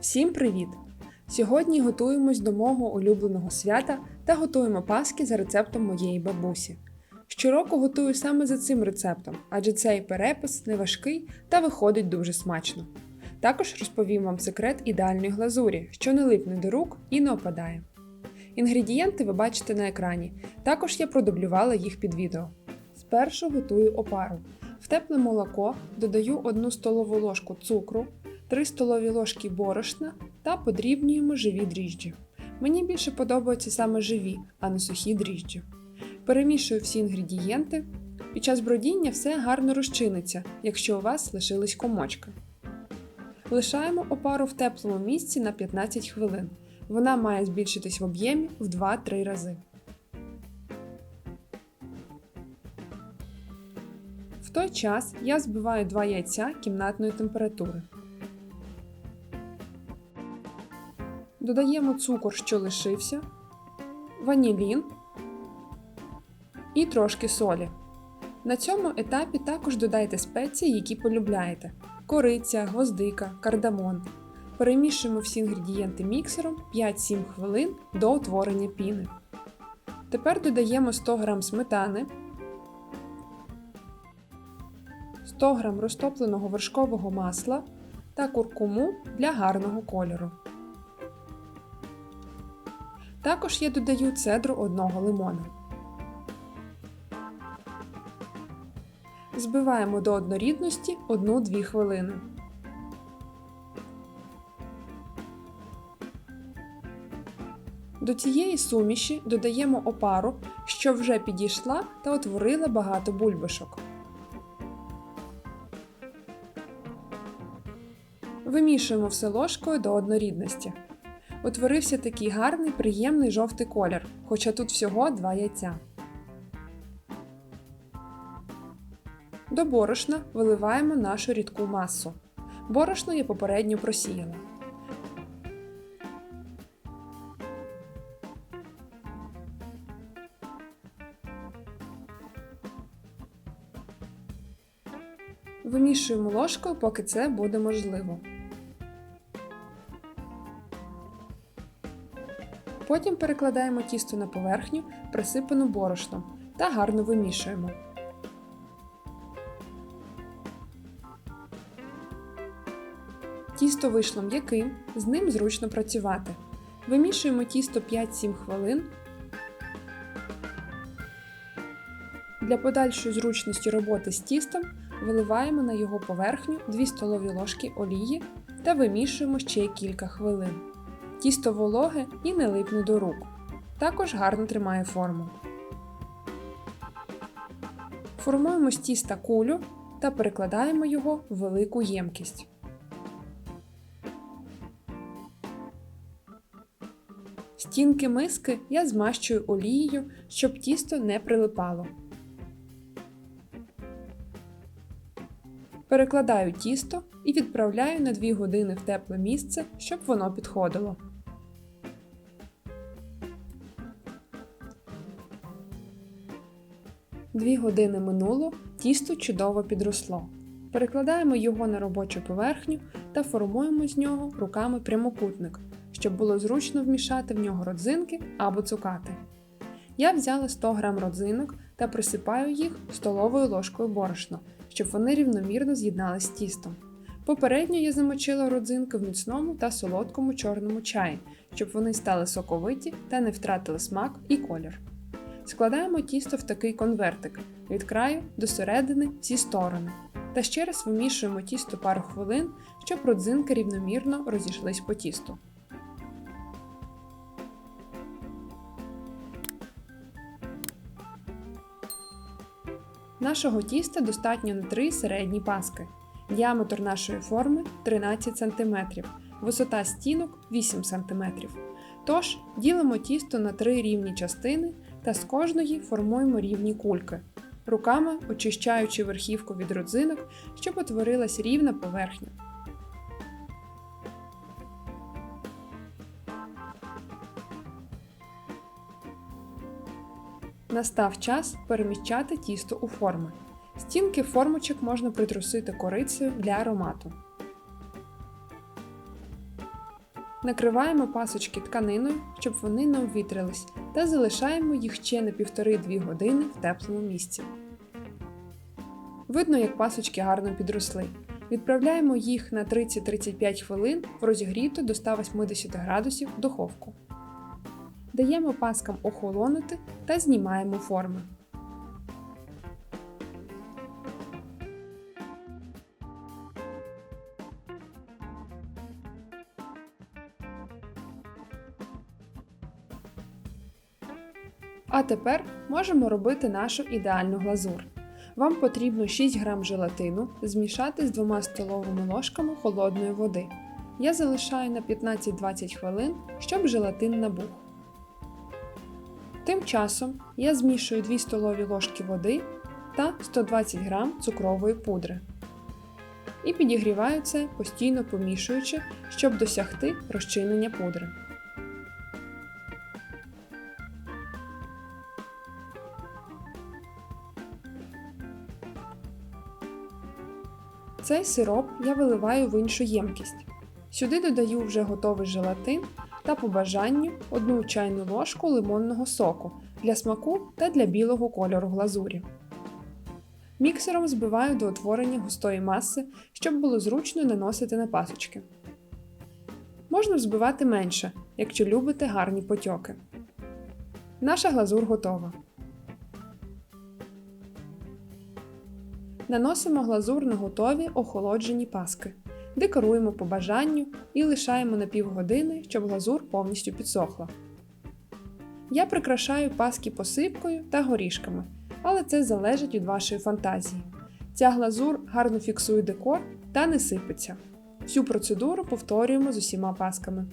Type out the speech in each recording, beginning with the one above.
Всім привіт! Сьогодні готуємось до мого улюбленого свята та готуємо паски за рецептом моєї бабусі. Щороку готую саме за цим рецептом, адже цей перепис неважкий та виходить дуже смачно. Також розповім вам секрет ідеальної глазурі, що не липне до рук і не опадає. Інгредієнти ви бачите на екрані. Також я продублювала їх під відео. Спершу готую опару. В тепле молоко додаю 1 столову ложку цукру, 3 столові ложки борошна та подрібнюємо живі дріжджі. Мені більше подобаються саме живі, а не сухі дріжджі. Перемішую всі інгредієнти. Під час бродіння все гарно розчиниться, якщо у вас лишились комочки. Лишаємо опару в теплому місці на 15 хвилин. Вона має збільшитись в об'ємі в 2-3 рази. В той час я збиваю 2 яйця кімнатної температури. Додаємо цукор, що лишився, ванілін і трошки солі. На цьому етапі також додайте спеції, які полюбляєте: кориця, гвоздика, кардамон. Перемішуємо всі інгредієнти міксером 5-7 хвилин до утворення піни. Тепер додаємо 100 г сметани, 100 г розтопленого вершкового масла та куркуму для гарного кольору. Також я додаю цедру одного лимона. Збиваємо до однорідності 1-2 хвилини. До цієї суміші додаємо опару, що вже підійшла та утворила багато бульбашок. Вимішуємо все ложкою до однорідності. Утворився такий гарний, приємний жовтий колір, хоча тут всього 2 яйця. До борошна виливаємо нашу рідку масу. Борошно я попередньо просіяла. Вимішуємо ложкою, поки це буде можливо. Потім перекладаємо тісто на поверхню, присипану борошном, та гарно вимішуємо. Тісто вийшло м'яким, з ним зручно працювати. Вимішуємо тісто 5-7 хвилин. Для подальшої зручності роботи з тістом виливаємо на його поверхню 2 столові ложки олії та вимішуємо ще кілька хвилин. Тісто вологе і не липне до рук. Також гарно тримає форму. Формуємо з тіста кулю та перекладаємо його в велику ємкість. Стінки миски я змащую олією, щоб тісто не прилипало. Перекладаю тісто і відправляю на 2 години в тепле місце, щоб воно підходило. Дві години минуло, тісто чудово підросло. Перекладаємо його на робочу поверхню та формуємо з нього руками прямокутник, щоб було зручно вмішати в нього родзинки або цукати. Я взяла 100 г родзинок та присипаю їх столовою ложкою борошна, щоб вони рівномірно з'єдналися з тістом. Попередньо я замочила родзинки в міцному та солодкому чорному чаї, щоб вони стали соковиті та не втратили смак і колір. Складаємо тісто в такий конвертик від краю до середини всі сторони. Та ще раз вимішуємо тісто пару хвилин, щоб родзинки рівномірно розійшлись по тісту. Нашого тіста достатньо на 3 середні паски. Діаметр нашої форми 13 см, висота стінок 8 см. Тож ділимо тісто на 3 рівні частини та з кожної формуємо рівні кульки, руками очищаючи верхівку від родзинок, щоб утворилась рівна поверхня. Настав час переміщати тісто у форми. Стінки формочок можна притрусити корицею для аромату. Накриваємо пасочки тканиною, щоб вони не обвітрились, та залишаємо їх ще на 1,5-2 години в теплому місці. Видно, як пасочки гарно підросли. Відправляємо їх на 30-35 хвилин в розігріту до 180 градусів духовку. Даємо паскам охолонути та знімаємо форми. А тепер можемо робити нашу ідеальну глазур. Вам потрібно 6 г желатину змішати з 2 столовими ложками холодної води. Я залишаю на 15-20 хвилин, щоб желатин набух. Тим часом я змішую 2 столові ложки води та 120 г цукрової пудри. І підігріваю це, постійно помішуючи, щоб досягти розчинення пудри. Цей сироп я виливаю в іншу ємкість. Сюди додаю вже готовий желатин та по бажанню 1 чайну ложку лимонного соку для смаку та для білого кольору глазурі. Міксером збиваю до утворення густої маси, щоб було зручно наносити на пасочки. Можна взбивати менше, якщо любите гарні потьоки. Наша глазур готова. Наносимо глазур на готові охолоджені паски. Декоруємо по бажанню і лишаємо на півгодини, щоб глазур повністю підсохла. Я прикрашаю паски посипкою та горішками, але це залежить від вашої фантазії. Ця глазур гарно фіксує декор та не сипеться. Всю процедуру повторюємо з усіма пасками.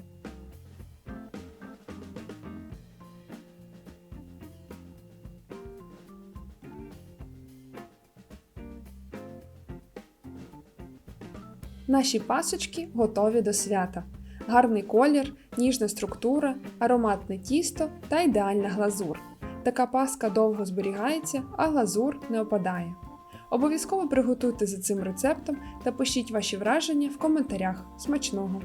Наші пасочки готові до свята. Гарний колір, ніжна структура, ароматне тісто та ідеальна глазур. Така паска довго зберігається, а глазур не опадає. Обов'язково приготуйте за цим рецептом та пишіть ваші враження в коментарях. Смачного!